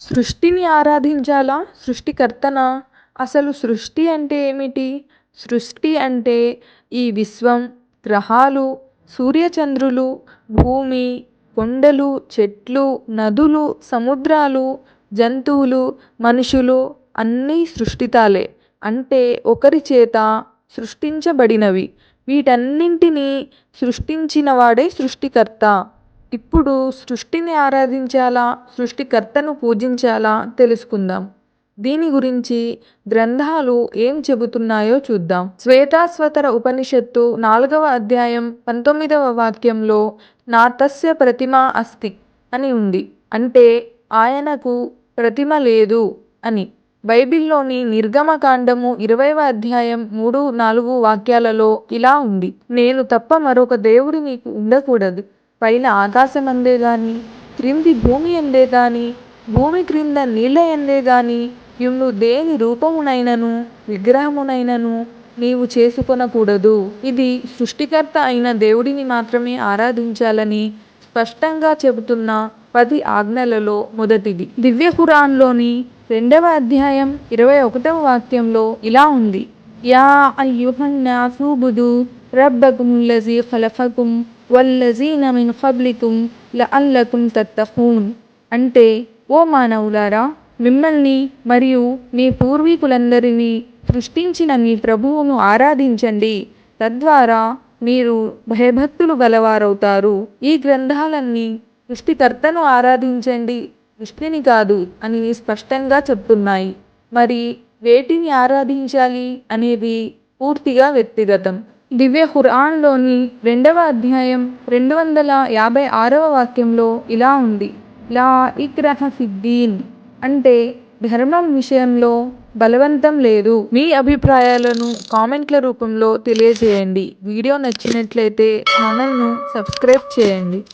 సృష్టిని ఆరాధించాలా? సృష్టికర్తనా? అసలు సృష్టి అంటే ఏమిటి? సృష్టి అంటే ఈ విశ్వం గ్రహాలు సూర్యచంద్రులు భూమి కొండలు చెట్లు నదులు సముద్రాలు జంతువులు మనుషులు అన్నీ సృష్టితాలే. అంటే ఒకరి చేత సృష్టించబడినవి. వీటన్నింటినీ సృష్టించిన వాడే సృష్టికర్త. ఇప్పుడు సృష్టిని ఆరాధించాలా? సృష్టికర్తను పూజించాలా? తెలుసుకుందాం. దీని గురించి గ్రంథాలు ఏం చెబుతున్నాయో చూద్దాం. శ్వేతాశ్వతర ఉపనిషత్తు నాలుగవ అధ్యాయం పంతొమ్మిదవ వాక్యంలో నా తస్య ప్రతిమ అస్తి అని ఉంది. అంటే ఆయనకు ప్రతిమ లేదు అని. బైబిల్లోని నిర్గమకాండము ఇరవైవ అధ్యాయం మూడు నాలుగు వాక్యాలలో ఇలా ఉంది. నేను తప్ప మరొక దేవుడు నీకు ఉండకూడదు. పైన ఆకాశమందే గాని క్రింది భూమి ఎందే గాని భూమి క్రింద నీళ్ళ ఎందే గాని యుమ్ను దేని రూపమునైనను విగ్రహమునైనను నీవు చేసుకొనకూడదు. ఇది సృష్టికర్త అయిన దేవుడిని మాత్రమే ఆరాధించాలని స్పష్టంగా చెబుతున్న పది ఆజ్ఞలలో మొదటిది. దివ్య ఖురాన్లోని రెండవ అధ్యాయం ఇరవై ఒకటవ వాక్యంలో ఇలా ఉంది. యా అయ్యుహన్నాసు బుదు రబ్బకుం లజీ ఖలఫకుం వల్లజీన మిన్ ఫబ్లికుం లఅల్లకుం తత్తఖూన్ అంటే ఓ మానవులారా మిమ్మల్ని మరియు మీ పూర్వీకులందరినీ సృష్టించిన మీ ప్రభువును ఆరాధించండి. తద్వారా మీరు భయభక్తులు గలవారవుతారు. ఈ గ్రంథాలన్నీ సృష్టికర్తను ఆరాధించండి. సృష్టిని కాదు అని స్పష్టంగా చెప్తున్నాయి. మరి వేటిని ఆరాధించాలి అనేది పూర్తిగా వ్యక్తిగతం. దివ్య ఖురాన్లోని రెండవ అధ్యాయం రెండు వందల యాభై ఆరవ వాక్యంలో ఇలా ఉంది. లా ఇక్రహ ఫిద్దీన్. అంటే ధర్మం విషయంలో బలవంతం లేదు. మీ అభిప్రాయాలను కామెంట్ల రూపంలో తెలియజేయండి. వీడియో నచ్చినట్లయితే ఛానల్ను సబ్స్క్రైబ్ చేయండి.